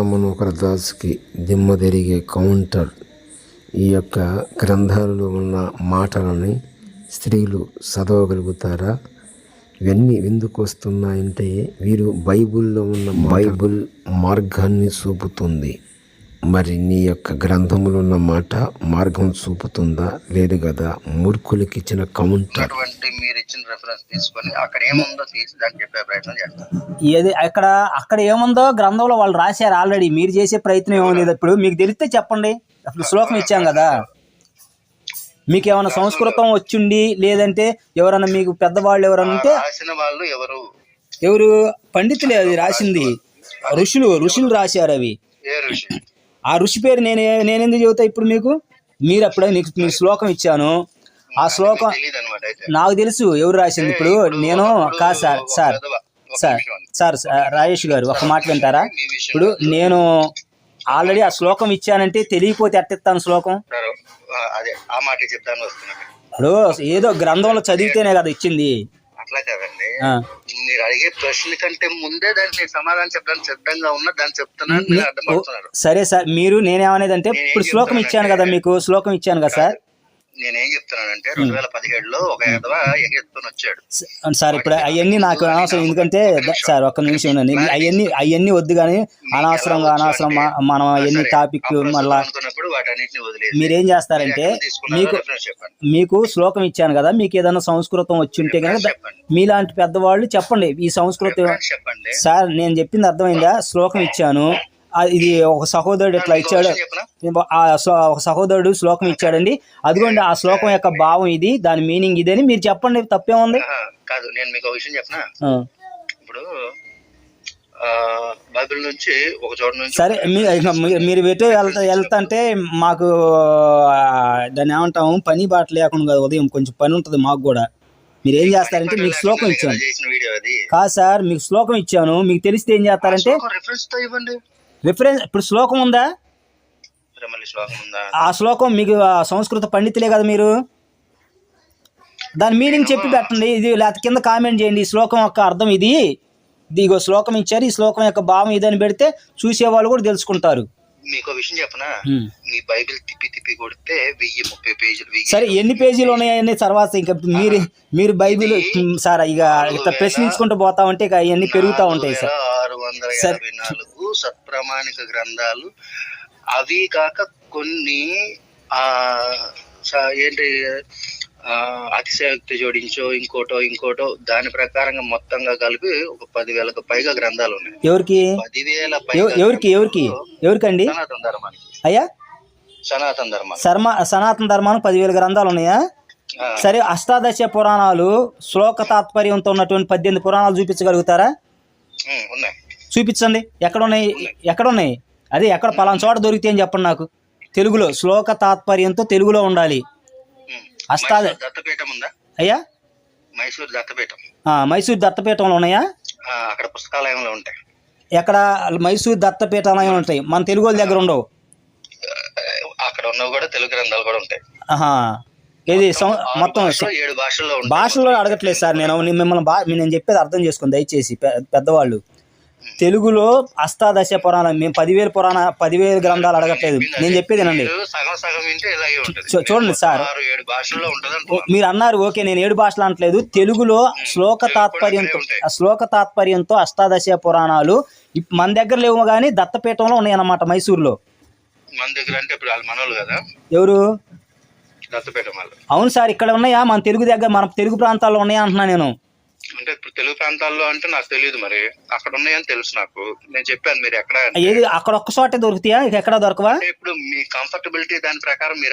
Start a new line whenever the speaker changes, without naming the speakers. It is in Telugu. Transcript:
మనోహర్ దాస్కి దిమ్మ తిరిగే కౌంటర్. ఈ యొక్క గ్రంథాలలో ఉన్న మాటలని స్త్రీలు చదవగలుగుతారా? ఇవన్నీ ఎందుకు వస్తున్నాయంటే వీరు బైబిల్లో ఉన్న బైబిల్ మార్గాన్ని చూపుతుంది. మరి నీ యొక్క గ్రంథములో ఉన్న మాట మార్గం చూపుతుందా? లేదు కదా. మూర్ఖులకి ఇచ్చిన కౌంటర్
మీరు ఇచ్చిన రెఫరెన్స్ తీసుకొని అక్కడ ఏముందో తీసి దాన్ని చెప్పే ప్రయత్నం చేస్తాను
ఏది అక్కడ అక్కడ ఏముందో గ్రంథంలో వాళ్ళు రాశారు ఆల్రెడీ మీరు చేసే ప్రయత్నం ఏమీ ఇప్పుడు మీకు తెలిస్తే చెప్పండి. అప్పుడు శ్లోకం ఇచ్చాం కదా. మీకు ఏమైనా సంస్కృతం వచ్చిండి లేదంటే ఎవరైనా మీకు పెద్దవాళ్ళు ఎవరైనా ఉంటే
రాసిన వాళ్ళు ఎవరు?
ఎవరు? పండితులే అది రాసింది. ఋషులు ఋషులు రాశారు అవి. ఆ ఋషి పేరు నేను నేనెందుకు చెబుతా ఇప్పుడు మీకు? మీరు అప్పుడే మీకు మీకు శ్లోకం ఇచ్చాను. ఆ శ్లోకం నాకు తెలుసు ఎవరు రాసింది. ఇప్పుడు నేను కాదు sir sir sir sir Rajesh గారు ఒక మాట వింటారా? ఇప్పుడు నేను ఆల్రెడీ ఆ శ్లోకం ఇచ్చానంటే తెలియకపోతే ఎట్టిస్తాను శ్లోకం?
అదే ఆ మాట చెప్తాను
ఇప్పుడు ఏదో గ్రంథంలో చదివితేనే కదా ఇచ్చింది.
అట్లా కాదండి.
ఆ.
మీరు అడిగే ప్రశ్న కంటే ముందే దానికి నేను సమాధానం చెప్పడానికి సిద్ధంగా ఉన్నా దాన్ని చెప్తున్నాను మీరు అర్థం పడుతున్నారు
సరే సార్ మీరు నేనేమనేదంటే ఇప్పుడు శ్లోకం ఇచ్చాను కదా మీకు శ్లోకం ఇచ్చాను కదా సార్?
నేనేం చెప్తున్నానంటే రెండు వేల పదిహేడులో ఒక ఎదవ వచ్చాడు.
సార్ ఇప్పుడు అవన్నీ నాకు అనవసరం ఎందుకంటే సార్ ఒక్క నిమిషం ఉండండి. అవన్నీ అవన్నీ వద్దు కానీ అనవసరంగా అనవసరం మ- మనం అవన్నీ టాపిక్ మళ్ళా మీరేం చేస్తారంటే మీకు మీకు శ్లోకం ఇచ్చాను కదా మీకు ఏదైనా సంస్కృతం వచ్చి ఉంటే కనుక మీలాంటి పెద్దవాళ్ళు చెప్పండి. ఈ సంస్కృతం సార్ నేను చెప్పింది అర్థమైందా? శ్లోకం ఇచ్చాను. ఇది ఒక సహోదరుడు ఇట్లా ఇచ్చాడు ఆ ఒక సహోదరుడు శ్లోకం ఇచ్చాడండి. అదిగోండి ఆ శ్లోకం యొక్క భావం ఇది దాని మీనింగ్ ఇది అని మీరు చెప్పండి తప్పేముంది
కాదు నేను మీకు ఒక విషయం చెప్పనా. ఇప్పుడు బైబిల్ నుంచి ఒక చోట నుంచి
సరే మీరు ఎటు వెళ్తా వెళ్తాంటే మాకు దాన్ని ఏమంటాము? పని బాట లేకుండా కదా ఉదయం కొంచెం పని ఉంటుంది మాకు కూడా. మీరు ఏం చేస్తారంటే మీకు శ్లోకం ఇచ్చాను. కాదు సార్ మీకు శ్లోకం ఇచ్చాను. మీకు తెలిస్తే ఏం చేస్తారంటే
రిఫరెన్స్
ఇప్పుడు శ్లోకం ఉందా? ఆ శ్లోకం మీకు ఆ సంస్కృత పండితులే కదా మీరు? దాని మీనింగ్ చెప్పి పెట్టండి. ఇది లేకపోతే కింద కామెంట్ చేయండి. ఈ శ్లోకం యొక్క అర్థం ఇది. ఇదిగో శ్లోకం ఇచ్చారు. ఈ శ్లోకం యొక్క భావం ఇదని పెడితే చూసేవాళ్ళు కూడా తెలుసుకుంటారు.
మీకు విషయం చెప్పనా. మీ బైబిల్ తిప్పి తిప్పి కొడితే వెయ్యి ముప్పై పేజీలు
సరే ఎన్ని పేజీలు. ఉన్నాయని తర్వాత ఇంకా మీరు మీరు బైబిల్ సార్ ఇక ఇట్లా ప్రశ్నించుకుంటూ పోతా ఉంటే ఇక అవన్నీ పెరుగుతూ ఉంటాయి సార్.
ఆరు వందల
సరే.
యాభై నాలుగు సత్ప్రమాణిక గ్రంథాలు. అవి కాక కొన్ని ఆ ఏంటి ఆ, అతిశయోక్తి జోడించో ఇంకోటో ఇంకోటో దాని ప్రకారంగా మొత్తంగా కలిపి ఒక పదివేలకు పైగా గ్రంథాలు ఉన్నాయి.
ఎవరికి?
పదివేల
ఎవరికి ఎవరికి? ఎవరికండి?
సనాతన ధర్మానికి.
అయ్యా?
సనాతన ధర్మానికి.
శర్మ సనాతన ధర్మానికి పదివేల గ్రంథాలు ఉన్నాయా? సరే అష్టాదశ పురాణాలు శ్లోక తాత్పర్యంతో ఉన్నటువంటి పద్దెనిమిది పురాణాలు చూపించగలుగుతారా?
ఉన్నాయి.
చూపించండి. ఎక్కడ ఉన్నాయి ఎక్కడ ఉన్నాయి అదే ఎక్కడ పలానా చోట దొరికితే అని చెప్పండి నాకు? తెలుగులో శ్లోక తాత్పర్యంతో తెలుగులో ఉండాలి.
ఉందా?
అయ్యా?
మైసూర్ దత్తపీఠం.
మైసూర్ దత్తపీఠంలో ఉన్నాయా?
అక్కడ పుస్తకాలయంలో ఉంటాయి.
ఎక్కడ? మైసూర్ దత్తపీఠాలయం ఉంటాయి. మన తెలుగు వాళ్ళ దగ్గర ఉండవు.
అక్కడ ఉన్నవి కూడా తెలుగు గ్రంథాలు కూడా ఉంటాయి.
మొత్తం
భాషల్లో
అడగట్లేదు సార్. నేను మిమ్మల్ని బా నేను చెప్పేది అర్థం చేసుకోండి దయచేసి పెద్దవాళ్ళు. తెలుగులో అష్టాదశ పురాణం మేము పదివేల పురాణ పదివేల గ్రంథాలు అడగట్లేదు. నేను చెప్పేది చూ- చూడండి సార్. మీరు అన్నారు ఓకే నేను ఏడు భాషలు అనట్లేదు. తెలుగులో శ్లోక తాత్పర్యంతో శ్లోక తాత్పర్యంతో అష్టాదశ పురాణాలు మన దగ్గర లేవు కానీ దత్తపీఠంలో ఉన్నాయన్నమాట మైసూర్లో.
మన దగ్గర అంటే ఇప్పుడు వాళ్ళు మనోళ్ళు కదా?
ఎవరు?
దత్తపీఠం
అవును సార్ ఇక్కడ ఉన్నాయా? మన తెలుగు దగ్గర మన తెలుగు ప్రాంతాల్లో ఉన్నాయా అంటున్నా నేను.
అంటే ఇప్పుడు తెలుగు ప్రాంతాల్లో అంటే నాకు తెలియదు మరి. అక్కడ ఉన్నాయని తెలుసు నాకు. నేను చెప్పాను మీరు ఎక్కడ.
ఏది? అక్కడ ఒక్క చోటే దొరుకుతాయా? ఇక ఎక్కడ దొరకవా?
అంటే ఇప్పుడు మీ కంఫర్టబిలిటీ దాని ప్రకారం మీరు